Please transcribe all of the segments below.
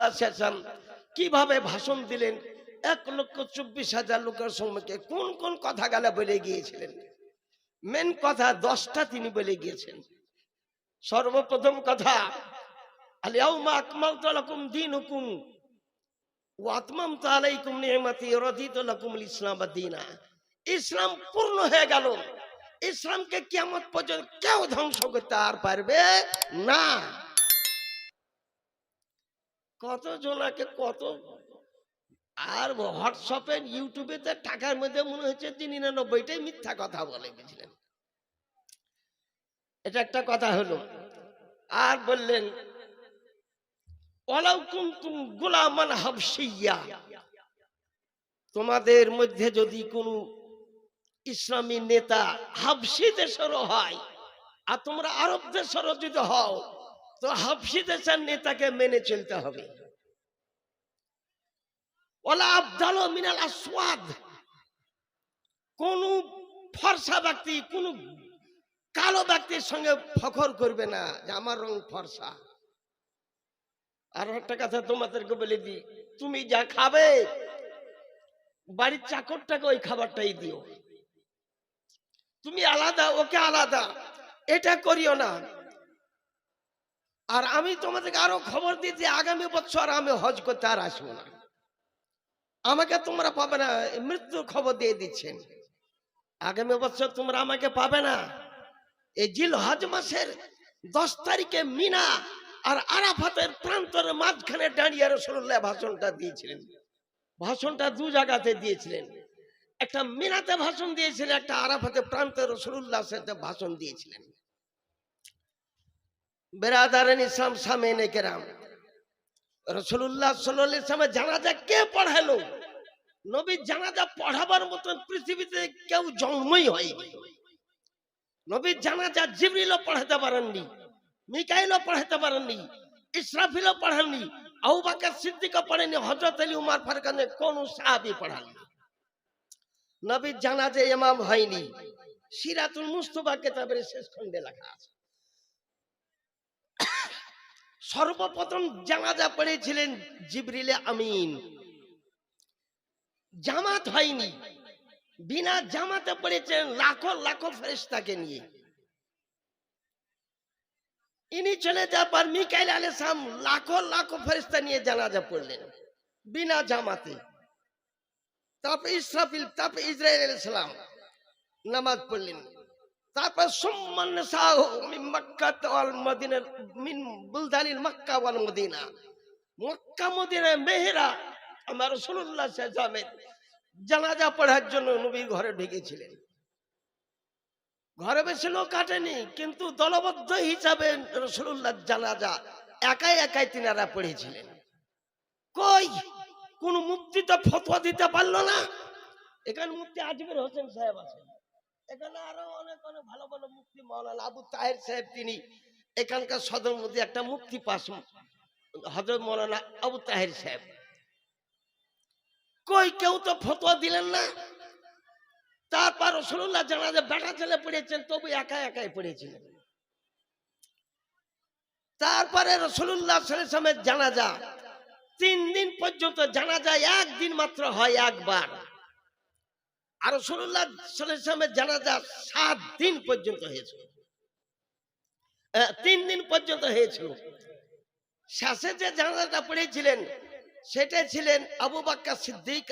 শেষান কীভাবে ভাষণ দিলেন? এক লক্ষ চব্বিশ হাজার লোকের সম্মুখে কোন কোন কথা গালা বলে গিয়েছিলেন? মেন কথা দশটা তিনি বলে গিয়েছেন। সর্বপ্রথম কথা আলিয়াউমা আকমালতু লাকুম দীনুকুম, ওয়া আতমামতু আলাইকুম নি'মাতি ওয়া রাদিতু লাকুমুল ইসলাম দীনা। ইসলাম পূর্ণ হয়ে গেল। ইসলামকে কিয়ামত পর্যন্ত কেউ ধ্বংস করতে আর পারবে না। কত জনাকে কত আর হোয়াটসঅ্যাপে ইউটিউবে তো টাকার মধ্যে মনে হচ্ছে যে নিরানব্বইটাই মিথ্যা কথা বলে গেছিলেন। এটা একটা কথা হলো। আর বললেন গুলামান হাবশিয়া তোমাদের মধ্যে যদি কোনো ইসলামী নেতা হাবশি দেশেরও হয়, আর তোমরা আরব দেশেরও যদি হও তো হাবশি দেশের নেতাকে মেনে চলতে হবে। ওলা আবদাল মিনাল আসওয়াদ। কোন ফর্সা ব্যক্তি, কোন কালো ব্যক্তির সঙ্গে ফখর করবে না যে আমার রং ফর্সা। আর একটা কথা তোমাদেরকে বলে দিই, তুমি যা খাবে, বাড়ির চাকরটাকে ওই খাবারটাই দিও। তুমি আলাদা, ওকে আলাদা, এটা করিও না। আর আমি তোমাদেরকে আরও খবর দিই যে আগামী বছর আমি হজ করতে আর আসব না। আমাকে তোমরা পাবে না মৃত্যুর খবর দিয়ে দিচ্ছেন। আগামী বছর তোমরা আমাকে পাবে না। এই জিল হজ মাসের দশ তারিখে মিনা আর আরাফাতের প্রান্তরের মাঝখানে দাঁড়িয়ে রসুল্লাহ ভাষণটা দিয়েছিলেন। ভাষণটা দু জায়গাতে দিয়েছিলেন। একটা মিনাতে ভাষণ দিয়েছিলেন, একটা আরাফাতে প্রান্তে রসুল্লাহ সাথে ভাষণ দিয়েছিলেন। বেরাদারেন ইসলাম সামেনে কেরাম রসুল্লাহ সাল্লাহ ইসলামের জানাজা কে পড়ালো? নবীর জানাজা পড়াবার মতন পৃথিবীতে কেউ জন্মই হয়নি। নবীর জানাজা জিবরিলও পড়াতে পারেননি, মিকাইলও পড়াতে পারেননি, ইসরাফিলও পড়াননি, আবু বাকর সিদ্দিকও পড়েনি হজরত আলী, উমার ফারকানে কোন সাহাবি পড়াননি। নবীর জানাজে ইমাম হয়নি। সিরাতুল মুস্তফা কেতাবের শেষ খণ্ডে লেখা আছে। সর্বপ্রথম জানাজা পড়েছিলেন জিবরিলে আমিন। জামাত হয়নি। বিনা জামাতে পড়েছেন লাখো লাখো ফেরেশতাকে নিয়ে। ইনি চলে যাওয়ার পর মিকাইল আলাইসালাম লাখো লাখো ফেরেশতা নিয়ে জানাজা পড়লেন, বিনা জামাতে। তারপর ইসরাফিল, তারপর ইসরায়েল আলাইসালাম নামাজ পড়লেন। তারপর সম্মান মিন বুলদানিল মক্কা ওয়াল মদিনা। মক্কা মদিনা মেহেরা আমার রাসূলুল্লাহ সাল্লাল্লাহু জানাজা পড়ার জন্য নবীর ঘরে ঢুকেছিলেন। ঘরে বেশি লোক কাটেনি কিন্তু দলবদ্ধ হিসাবে রসুল্লাহ জানাজা একাই একাই তিনারা পড়েছিলেন। কই? কোন মুক্তি তো ফতোয়া দিতে পারল না। এখানে মুক্তি আজমের হোসেন সাহেব আছেন। এখানে আরও অনেক অনেক ভালো ভালো মুক্তি মৌলানা আবু তাহের সাহেব তিনি। এখানকার সদর মধ্যে একটা মুক্তি পাস হজরত মৌলানা আবু তাহের সাহেব। কই কেউ তো ফতোয়া দিলেন না? তারপর রসুল্লাহ জানাজা বেটা ছেলে পড়েছেন তবু একা একাই পড়েছিলেন তারপরে রসুল্লাহ সামের জানাজা, তিন দিন পর্যন্ত জানাজা একদিন মাত্র হয় একবার। আর সাত দিন পর্যন্ত হয়েছিল। তিন দিন পর্যন্ত হয়েছিল। শেষে যে জানাজাটা পড়েছিলেন সেটা ছিলেন আবু বাক্কা সিদ্দিক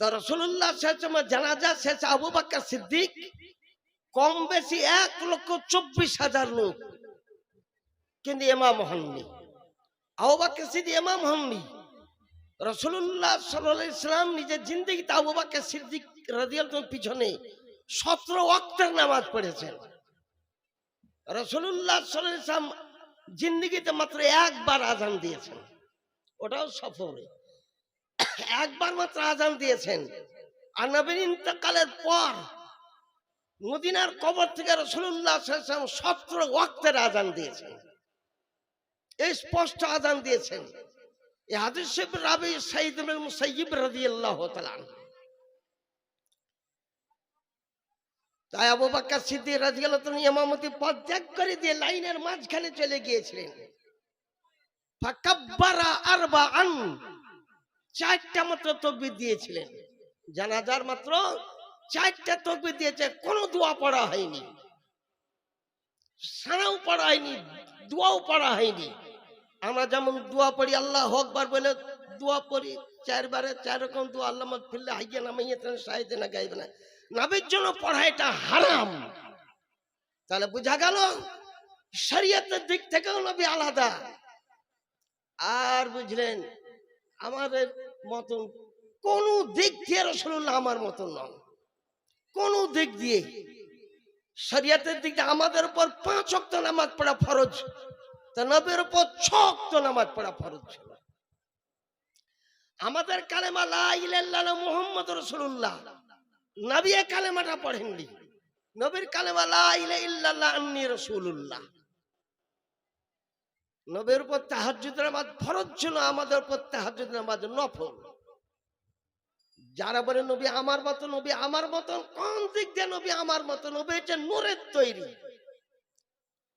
রসুল্লাহ জানাজা শেষ আবু বাক্কা সিদ্দিক কম বেশি এক লক্ষ চব্বিশ হাজার লোক। কিন্তু এমাম হননি। আবু বাক্কা সিদ্দিক এমাম হননি। রসুল্লাহ সাল্লাহ ইসলাম নিজের জিন্দগিতে আবু বাক্কা সিদ্দিক রাজিয়াল পিছনে সতেরো অক্টের নামাজ পড়েছেন। রসুল্লাহ সাল্লাহ ইসলাম জিন্দগিতে মাত্র একবার আজান দিয়েছেন। ওটাও সফরে। একবার মাত্র আজান দিয়েছেন। আর নবীর ইন্তকালের পর মদিনার কবর থেকে রসুল্লাহ সতেরো ওয়াক্তের আজান দিয়েছেন। এই স্পষ্ট আজান দিয়েছেন। সাইদ করে দিয়ে লাইনের মাঝখানে চলে গিয়েছিলেন। চারটা মাত্র তকবির দিয়েছিলেন। জানাজার মাত্র চারটা তকবির দিয়েছে, কোনো দোয়া পড়া হয়নি। সানাও পড়া হয়নি, দোয়াও পড়া হয়নি। আমরা যেমন দোয়া পড়ি, আল্লাহ হকবার বলে দোয়া পড়ি, চারবারে চার রকম দোয়া আল্লাহ ফিরলে হাইয়ে নামাইয়ে সাহিত্য না গাইবে না। নাবির জন্য পড়া এটা হারাম। তাহলে বোঝা গেল, শরীয়তের দিক থেকেও নবী আলাদা। আর বুঝলেন, আমাদের মতন কোন দিক দিয়ে রসুল্লাহ আমার মতন নন। কোন দিক দিয়ে। শরিয়াতের দিক দিয়ে আমাদের উপর পাঁচ অক্ত নামাজ পড়া ফরজ। তা নবের উপর ছ অক্ত নামাজ পড়া ফরজ ছিল। আমাদের কালেমা লা ইলাল্লাহ মুহাম্মদ রসুল্লাহ নবী কালেমাটা পড়েননি। নবীর কালেমা লা ইলাহা ইল্লাল্লাহ আন্নী রাসূলুল্লাহ। নবীর উপর তাহাজ্জুদ নামাজ ফরজ ছিল, আমাদের উপর তাহাজ্জুদ নামাজ নফল। যারা বলে, নবী আমার মতো, নবী আমার মতন কোন দিক দিয়ে নবী আমার মতো, নবী হচ্ছে নূরের তৈরি।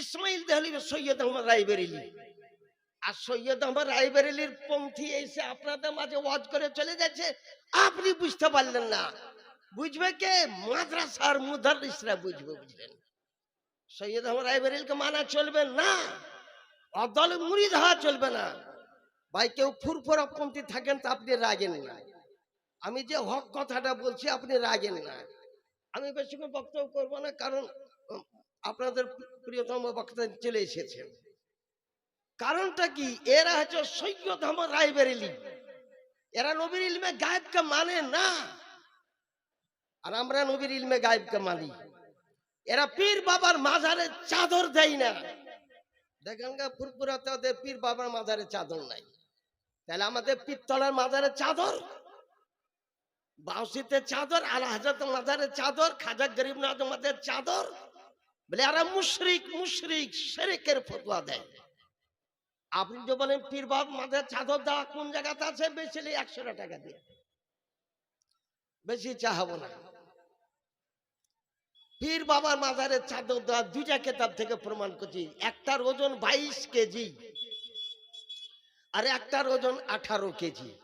ইসমাইল দেহলিবের সৈয়দ আহমদ রায়বেরিলি আর সৈয়দ আহমদ রায়বেরিলির পন্থী এসে আপনাদের মাঝে ওয়াজ করে চলে যাচ্ছে আপনি বুঝতে পারলেন না। বুঝবে কে? মাদ্রাসার মুদারিসরা বুঝবে, বুঝলেন? সৈয়দ আহমদ রায়বেরিলকে মানা চলবে না। অদলে মুড়িদ হওয়া চলবে না। ভাই, কেউ ফুরফুরা পন্থী থাকেন তা আপনি রাগেন না। আমি যে হক কথাটা বলছি, আপনি রাগেন না। আমি বেশিক্ষণ বক্তব্য করব না, কারণ আপনাদের প্রিয়তম বক্তা চলে এসেছেন। কারণটা কি? এরা হচ্ছে সৈয়দ আহমদ রায়বেরেলি এরা নবীর ইলমে গায়েবকে মানে না। আর আমরা নবীর ইলমে গায়েবকে মানি। এরা পীর বাবার মাজারে চাদর দেয় না। দেখেন গা ফুরফুরাতে ওদের পীর বাবার মাজারে চাদর নাই। তাহলে আমাদের পিত্তলের মাজারে চাদর? বাউসিতে চাদর আলা হাজরত মাজারে চাদর, খাজা গরিব নাথ মাদের চাদর? বলে মুশরিক মুশরিক শেরেকের ফতোয়া দেয়। আপনি যে বলেন, পীর বাব মাদের চাদর দেওয়া কোন জায়গাতে আছে? একশো টাকা দিয়ে। বেশি না। পীর বাবার মাজারে চাদর দেওয়া দুইটা কেতাব থেকে প্রমাণ করছি। একটার ওজন বাইশ কেজি আর একটার ওজন আঠারো কেজি।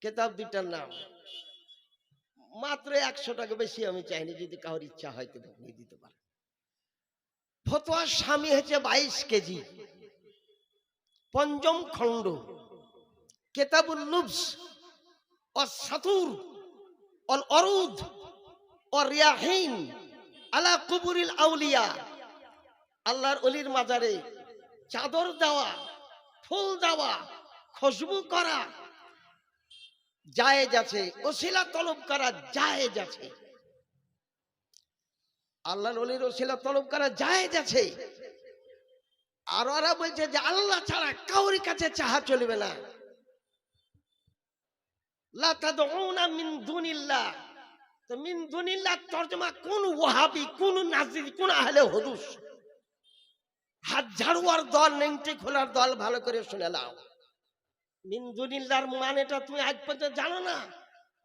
কেতাব দুইটার নাম। মাত্র একশো টাকা বেশি আমি চাইনি, যদি কারোর ইচ্ছা হয় তো দিতে পারেন। ফতোয়ার স্বামী হচ্ছে বাইশ কেজি। পঞ্চম খণ্ড। কেতাবুল লুবস ও সাতুর অল অরুদ রিয়াহিন আলা কুবুরিল আউলিয়া। আল্লাহর অলির মাজারে চাদর দেওয়া, ফুল দেওয়া, খুশবু করা জায়েজ আছে, ওসিলা তলব করা জায়েজ আছে। আল্লাহর অলির ওসিলা তলব করা জায়েজ আছে। আর ওরা বলছে যে আল্লাহ ছাড়া কাউর কাছে চাহা চলবে না। হাত ঝাড়ুয়ার দল নেংটি খোলার দল ভালো করে শুনে নাও। মিন দুনিল্লাহর মানেটা তুমি আজ পর্যন্ত জানো না?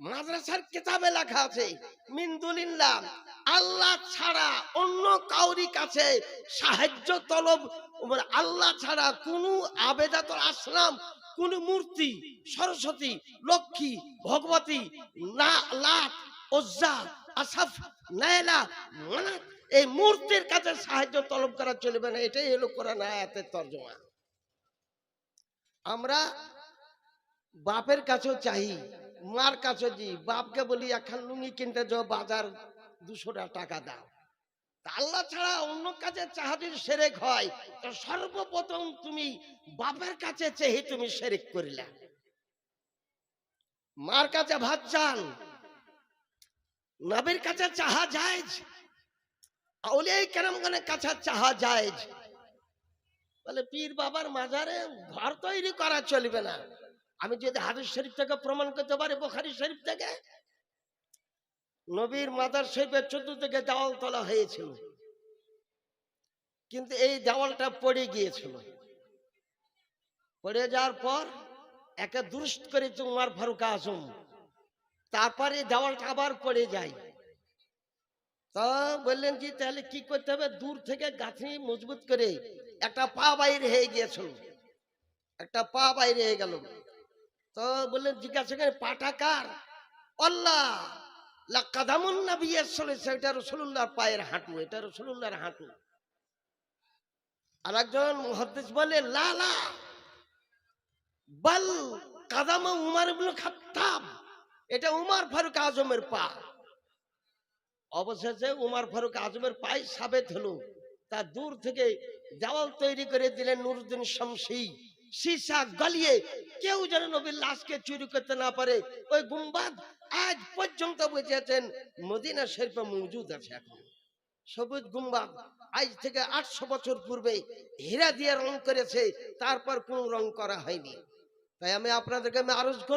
মাদ্রাসার কিতাবে লেখা আছে মিন দুনিল্লাহ আল্লাহ ছাড়া অন্য কাউরি কাছে সাহায্য তলব আল্লাহ ছাড়া কোনো আবেদাত আসলাম, কোন মূর্তি, সরস্বতী, লক্ষ্মী, ভগবতী, না ওজ্জা আসাফ নায়লা এই মূর্তির কাছে সাহায্য তলব করা চলবে না, এটাই হলো কোরআন তর্জমা। আমরা বাপের কাছেও চাই, মার কাছে জি বাপকে বলি এখন লুঙ্গি কিনতে যাও, বাজার দুশো টাকা দাও। আল্লাহ ছাড়া অন্য কাছে চাহা যদি সেরেক হয়। তো সর্বপ্রথম তুমি বাপের কাছে চেয়ে তুমি সেরেক করিলা। মার কাছে ভাত চান, নবীর কাছে চাহা যায়। আউলিয়াই কেরামগণের কাছে চাহা যায়। বলে, পীর বাবার মাজারে ঘর তৈরি করা চলবে না। আমি যদি হাদিস শরীফ থেকে প্রমাণ করতে পারি, বোখারি শরীফ থেকে? নবীর মাদার শরীফের চোদ্দ থেকে দেওয়াল তোলা হয়েছিল। কিন্তু এই দেওয়ালটা পড়ে গিয়েছিল। পড়ে যাওয়ার পর একে দুরুস্ত করেছে উমার ফারুক আজম। তারপরে দেওয়ালটা আবার পড়ে যায়। তা বললেন যে, তাহলে কি করতে হবে? দূর থেকে গাঁথনি মজবুত করে একটা পা বাইরে হয়ে গিয়েছিল। একটা পা বাইরে হয়ে গেল। তো বললেন, জিজ্ঞাসা করে, পাটা কার? কাদামুন এটা রসুল্লাহর পায়ের হাঁটু, এটা রসুল্লাহর হাঁটু। আর একজন মহাদ্দেশ বলে লা লা, বল কাদামা উমার এটা উমার ফারুক আজমের পা। অবশেষে উমার ফারুক আজমের পায়ে সাবেত হলো। তা দূর থেকে দেওয়াল তৈরি করে দিলেন নুরুদ্দিন শামসি। সীসা গলিয়ে কেউ যেন নবীর লাশকে চুরি করতে না পারে ওই গুম্বাদ আজ পর্যন্ত বুঝেছেন মদিনা শরীফে মজুদ আছে এখন সবুজ গুম্বাদ আজ থেকে আটশো বছর পূর্বে হীরা দিয়ে রং করেছে তারপর কোন রং করা হয়নি তাই আমি আপনাদেরকে আমি আরজ করব